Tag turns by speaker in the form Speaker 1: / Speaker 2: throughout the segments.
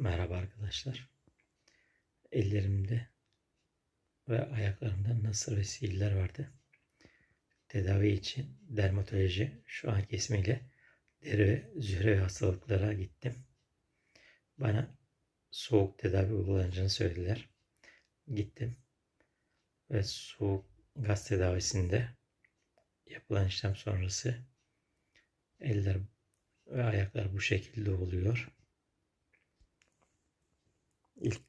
Speaker 1: Merhaba arkadaşlar. Ellerimde ve ayaklarımda nasır ve sihirler vardı. Tedavi için dermatoloji şu anki ismiyle deri ve zühre hastalıklara gittim. Bana soğuk tedavi uygulanacağını söylediler. Gittim ve soğuk gaz tedavisinde yapılan işlem sonrası eller ve ayaklar bu şekilde oluyor. İlk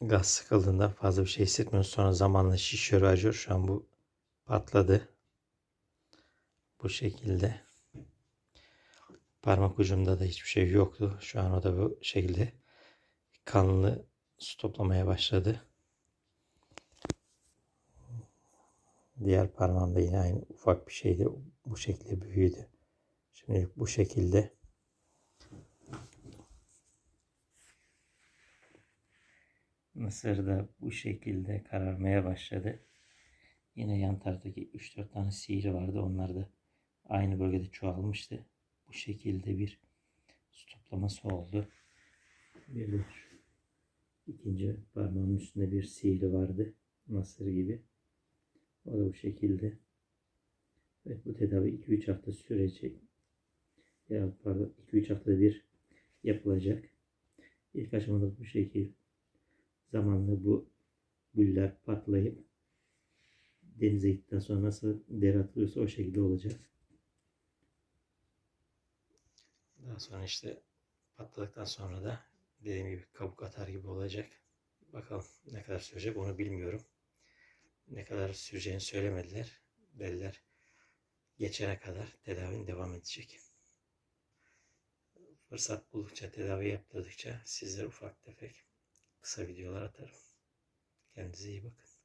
Speaker 1: gaz sıkıldığında fazla bir şey hissetmiyoruz. Sonra zamanla şişiyor, acıyor. Şu an bu patladı. Bu şekilde. Parmak ucumda da hiçbir şey yoktu. Şu an o da bu şekilde kanlı su toplamaya başladı. Diğer parmağımda yine aynı ufak bir şeydi. Bu şekilde büyüdü. Şimdi bu şekilde Mısır da bu şekilde kararmaya başladı. Yine yan taraftaki 3-4 tane sihir vardı. Onlar da aynı bölgede çoğalmıştı. Bu şekilde bir su toplaması oldu. Bir de şu ikinci parmağımın üstünde bir sihiri vardı. Mısır gibi. O da bu şekilde. Evet bu tedavi 2-3 hafta sürecek. Ya pardon 2-3 haftada bir yapılacak. İlk aşamada bu şekilde zamanla bu güller patlayıp denize gittikten sonra nasıl deri atılıyorsa o şekilde olacak. Daha sonra işte patladıktan sonra da dediğim gibi kabuk atar gibi olacak. Bakalım ne kadar sürecek onu bilmiyorum. Ne kadar süreceğini söylemediler. Dediler geçene kadar tedavinin devam edecek. Fırsat buldukça, tedavi yaptırdıkça sizlere ufak tefek kısa videolar atarım. Kendinize iyi bakın.